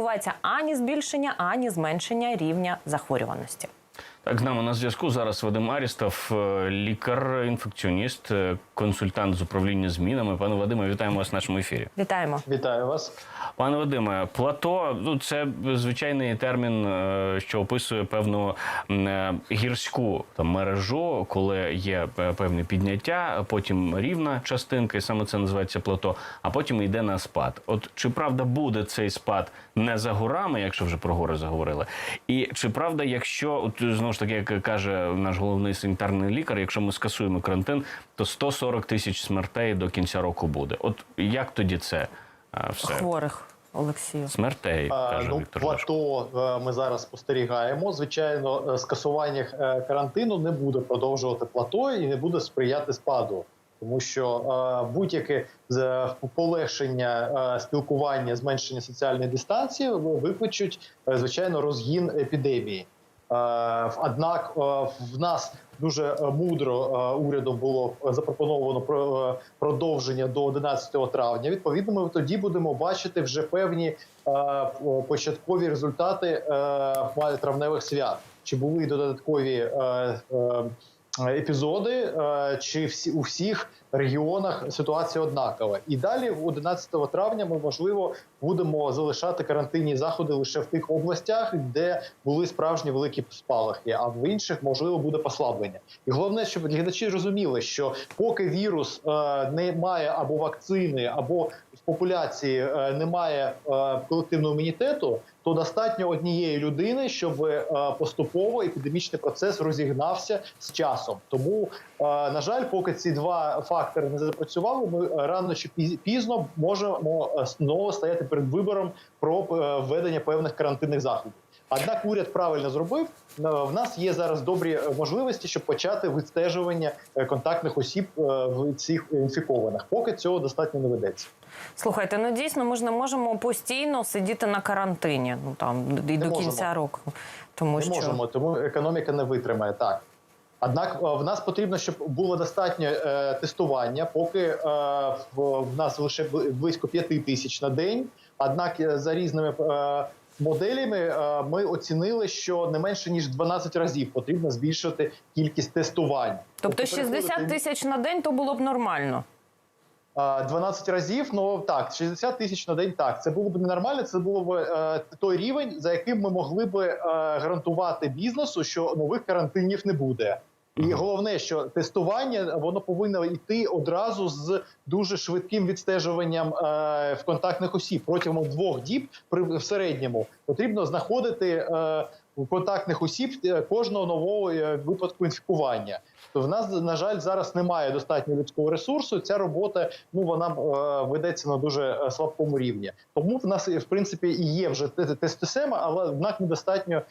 відбувається ані збільшення, ані зменшення рівня захворюваності. Так, з нами на зв'язку зараз Вадим Арістов, е, лікар, інфекціоніст, е, консультант з управління змінами. Пане Вадиме, вітаємо вас в нашому ефірі. Вітаємо. Вітаю вас. Пане Вадиме, плато ну це звичайний термін, е, що описує певну гірську там мережу, коли є певне підняття, потім рівна частинка, і саме це називається плато, а потім йде на спад. От чи правда буде цей спад не за горами, якщо вже про гори заговорили? І чи правда, якщо от знову ж таки, як каже наш головний санітарний лікар, якщо ми скасуємо карантин, то 140 тисяч смертей до кінця року буде. От як тоді це е, все? Хворих Олексію. Смертей, каже ну, Віктор. Плато е, ми зараз спостерігаємо. Звичайно, е, скасування карантину не буде продовжувати плато і не буде сприяти спаду. Тому що будь-яке з- полегшення спілкування, зменшення соціальної дистанції викличуть звичайно розгін епідемії. Е, Однак е, в нас дуже мудро е, урядом було запропоновано про- продовження до 11 травня. Відповідно, ми тоді будемо бачити вже певні початкові результати травневих свят. Чи були додаткові епізоди, е, чи всі у всіх регіонах ситуація однакова. І далі, 11 травня, ми можливо будемо залишати карантинні заходи лише в тих областях, де були справжні великі спалахи, а в інших можливо буде послаблення. І головне, щоб глядачі розуміли, що поки вірус е, не має або вакцини, або в популяції е, немає е, колективного імунітету, то достатньо однієї людини, щоб е, поступово епідемічний процес розігнався з часом. Тому, е, на жаль, поки ці два фактори не запрацювали, ми е, рано чи пізно можемо знову стояти перед вибором про введення певних карантинних заходів. Однак уряд правильно зробив. В нас є зараз добрі можливості, щоб почати відстежування контактних осіб в цих інфікованих. Поки цього достатньо не ведеться. Слухайте, ну дійсно ми ж не можемо постійно сидіти на карантині. Ну там і до можемо. кінця року. Тому Не що можемо, тому економіка не витримає так. Однак е, в нас потрібно, щоб було достатньо е, тестування, поки е, в, в нас лише близько 5 тисяч на день. Однак е, за різними е, моделями е, ми оцінили, що не менше ніж 12 разів потрібно збільшити кількість тестувань. тобто 60 тисяч на день то було б нормально. А, 12 разів, ну так, 60 тисяч на день. Так, це було б ненормально. Це було б е, той рівень, за яким ми могли б е, гарантувати бізнесу, що нових карантинів не буде. І головне, що тестування воно повинно йти одразу з дуже швидким відстежуванням е, в контактних осіб протягом двох діб. При в середньому потрібно знаходити е, у контактних осіб е, кожного нового е, випадку інфікування. То в нас на жаль зараз немає достатньо людського ресурсу. Ця робота ну вона е, ведеться на дуже е, слабкому рівні. Тому в нас в принципі і є вже те- тестосема, але однак недостатньо е,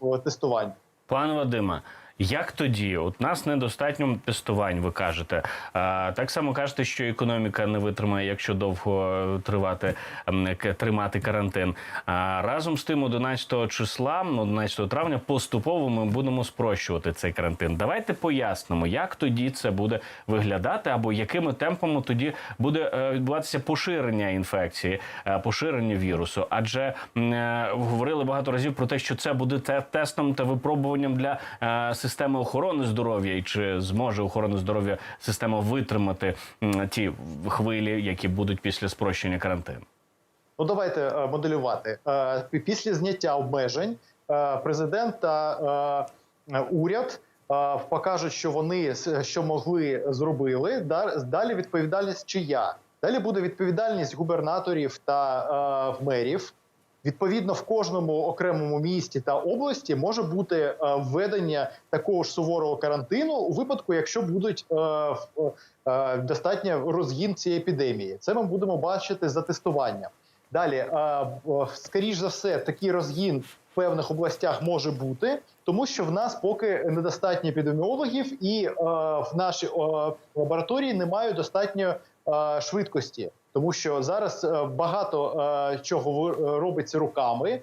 в тестуванні. Пане Вадиме, як тоді? От нас недостатньо тестувань, ви кажете. А, так само кажете, що економіка не витримає, якщо довго тривати тримати карантин. А разом з тим, 11 числа, 11 травня, поступово ми будемо спрощувати цей карантин. Давайте пояснимо, як тоді це буде виглядати, або якими темпами тоді буде е, відбуватися поширення інфекції, е, поширення вірусу. Адже е, говорили багато разів про те, що це буде тестом та випробуванням для е, системи охорони здоров'я, і чи зможе охорона здоров'я система витримати ті хвилі, які будуть після спрощення карантину. Ну давайте е, моделювати Е, після зняття обмежень. е, Президент та уряд покажуть, що вони що могли зробили. Да- Далі відповідальність чия? Далі буде відповідальність губернаторів та мерів. Відповідно, в кожному окремому місті та області може бути е, введення такого ж суворого карантину у випадку, якщо будуть е, е, достатньо розгін цієї епідемії. Це ми будемо бачити за тестуванням. Далі, скоріш за все, такий розгін в певних областях може бути, тому що в нас поки недостатньо епідеміологів, і в нашій лабораторії немає достатньо швидкості. Тому що зараз е, багато е, чого е, робиться руками.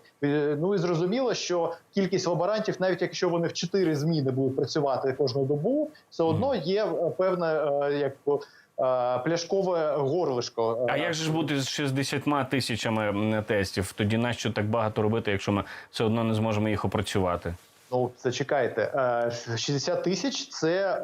Ну і зрозуміло, що кількість лаборантів, навіть якщо вони в чотири зміни будуть працювати кожну добу, все одно є е, певна е, як пляшкове горлишко. А як же ж бути з 60 тисячами тестів? Тоді нащо так багато робити, якщо ми все одно не зможемо їх опрацювати? Ну, це чекайте. Е, 60 тисяч це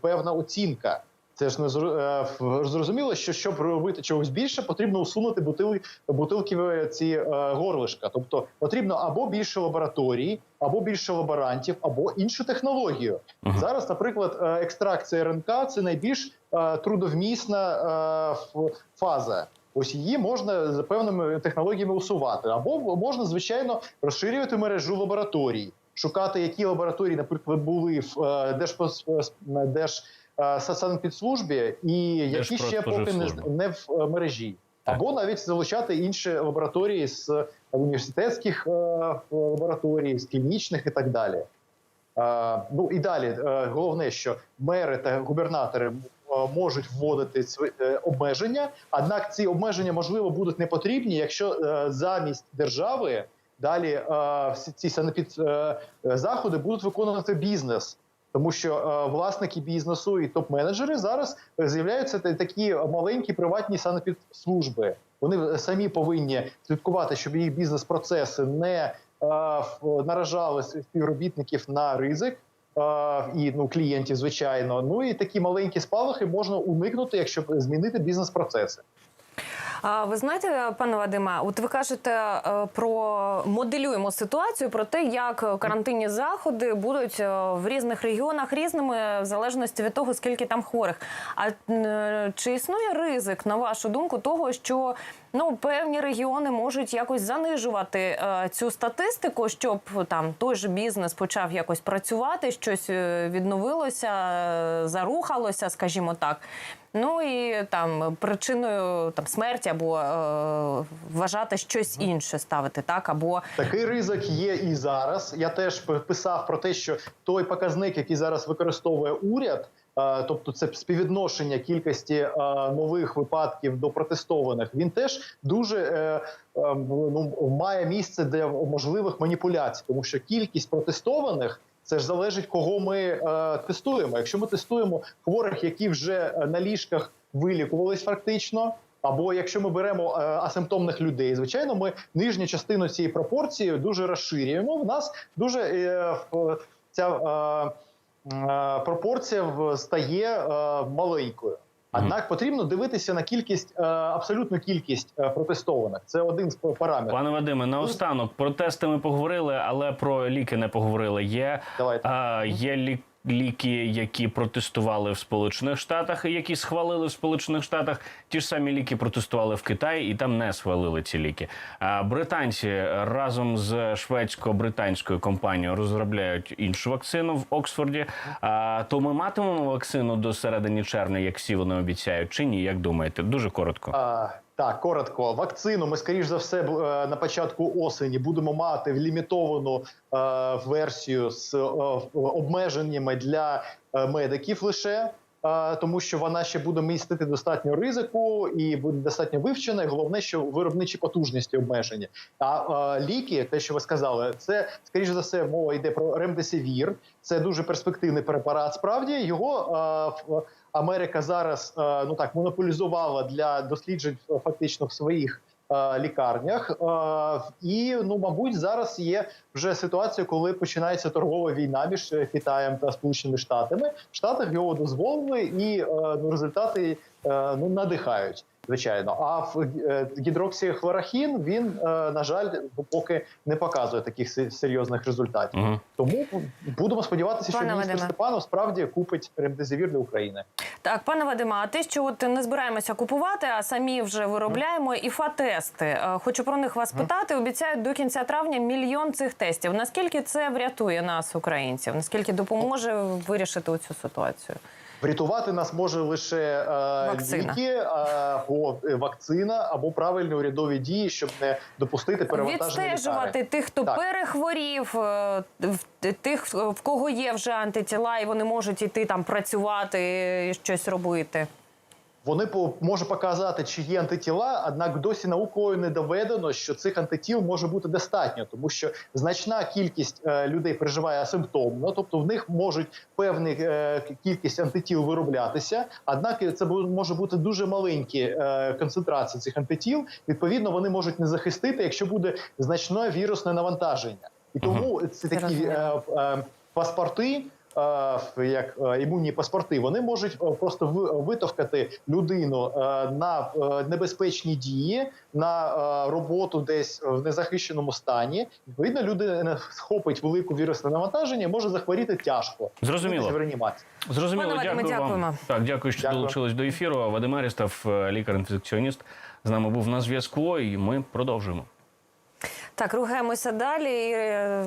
певна оцінка. Це ж не е, в- зрозуміло, що щоб робити чогось більше, потрібно усунути бутили, бутилки ці е, горлишка. Тобто потрібно або більше лабораторій, або більше лаборантів, або іншу технологію. Мгм. Зараз, наприклад, е, екстракція РНК це найбільш е, трудовмісна е, фаза. Ось її можна за певними технологіями усувати, або можна звичайно розширювати мережу лабораторій, шукати, які лабораторії, наприклад, були в е, Держпос- е, Держ е, і які ще поки не, в мережі, Так. або навіть залучати інші лабораторії з університетських е, лабораторій, з клінічних і так далі. Е, Ну і далі е, головне, що мери та губернатори можуть вводити е, обмеження однак ці обмеження можливо будуть не потрібні, якщо е, замість держави далі е, всі ці санепід е, заходи будуть виконувати бізнес. Тому що е, власники бізнесу і топ-менеджери зараз е, з'являються такі маленькі приватні санепідслужби. Вони самі повинні слідкувати, щоб їх бізнес-процеси не е, наражали співробітників на ризик. е, І ну клієнтів, звичайно, ну і такі маленькі спалахи можна уникнути, якщо змінити бізнес-процеси. А ви знаєте, пане Вадиме, от ви кажете е, про моделюємо ситуацію про те, як карантинні заходи будуть е, в різних регіонах різними в залежності від того, скільки там хворих. А е, чи існує ризик, на вашу думку, того, що ну певні регіони можуть якось занижувати цю статистику, щоб там той же бізнес почав якось працювати, щось відновилося, зарухалося, скажімо так. Ну і там причиною там смерті або е, вважати щось інше ставити, так або Такий ризик є і зараз. Я теж писав про те, що той показник, який зараз використовує уряд, е, тобто це співвідношення кількості е, нових випадків до протестованих, він теж дуже е, ну, має місце для можливих маніпуляцій, тому що кількість протестованих. Це ж залежить, кого ми е, тестуємо. Якщо ми тестуємо хворих, які вже е, на ліжках вилікувались фактично, або якщо ми беремо е, асимптомних людей, звичайно, ми нижню частину цієї пропорції дуже розширюємо. В нас дуже е, ця е, е, пропорція стає е, маленькою. Однак потрібно дивитися на кількість, е, абсолютну кількість е, протестованих. Це один з параметрів. Пане Вадиме, наостанок про тести ми поговорили, але про ліки не поговорили. Є, Давайте. а, є лі- ліки, які протестували в Сполучених Штатах, і які схвалили в Сполучених Штатах. Ті ж самі ліки протестували в Китаї і там не схвалили ці ліки. А британці разом з шведсько-британською компанією розробляють іншу вакцину в Оксфорді. А, то ми матимемо вакцину до середини червня, як всі вони обіцяють, чи ні? Як думаєте? Дуже коротко. Так, коротко. Вакцину ми, скоріш за все, е, на початку осені будемо мати в лімітовану е, версію з е, обмеженнями для медиків лише. Е, Тому що вона ще буде містити достатньо ризику і буде достатньо вивчена. І головне, що виробничі потужності обмежені. А е, ліки, те, що ви сказали, це скоріш за все мова йде про ремдесивір. Це дуже перспективний препарат. Справді його е, Америка зараз ну так монополізувала для досліджень фактично в своїх лікарнях. Е, І ну, мабуть, зараз є вже ситуація, коли починається торгова війна між е, Китаєм та Сполученими Штатами. В Штатах його дозволили, і е, ну, результати е, ну надихають. Звичайно, а в е, гідроксихлорохін він, е, на жаль, поки не показує таких серйозних результатів. Угу. Тому будемо сподіватися, що Пане міністр Вадиме. Степанов справді купить ремдезивір для України. так, пане Вадима, а те, що от не збираємося купувати, а самі вже виробляємо іфа-тести. Е, Хочу про них вас питати. Обіцяють до кінця травня мільйон цих тестів. Наскільки це врятує нас, українців? Наскільки допоможе вирішити цю ситуацію? Врятувати нас може лише е, Вакцина. ліки, е, або е, вакцина, або правильні урядові дії, щоб не допустити перевантаження Відстежувати лікарень. тих, хто Так. перехворів, тих, в кого є вже антитіла, і вони можуть іти там працювати, і щось робити. Вони може показати, чи є антитіла, однак досі наукою не доведено, що цих антитіл може бути достатньо, тому що значна кількість е, людей переживає асимптомно, тобто в них можуть певна е, кількість антитіл вироблятися. Однак це може бути дуже маленькі е, концентрації цих антитіл. Відповідно, вони можуть не захистити, якщо буде значне вірусне навантаження, і тому це такі паспорти. Як імунні паспорти, вони можуть е, просто ви- витовкати людину е, на е, небезпечні дії, на роботу десь в незахищеному стані. Відповідно, людина схопить велику вірусне навантаження, може захворіти тяжко. Зрозуміло. В реанімації. Зрозуміло, Пане Вадиме, дякую вам. дякуємо. Так, дякую, що Дякую. долучились до ефіру. Вадим Арістов, лікар-інфекціоніст, з нами був на зв'язку, і ми продовжуємо. Так, рухаємося далі.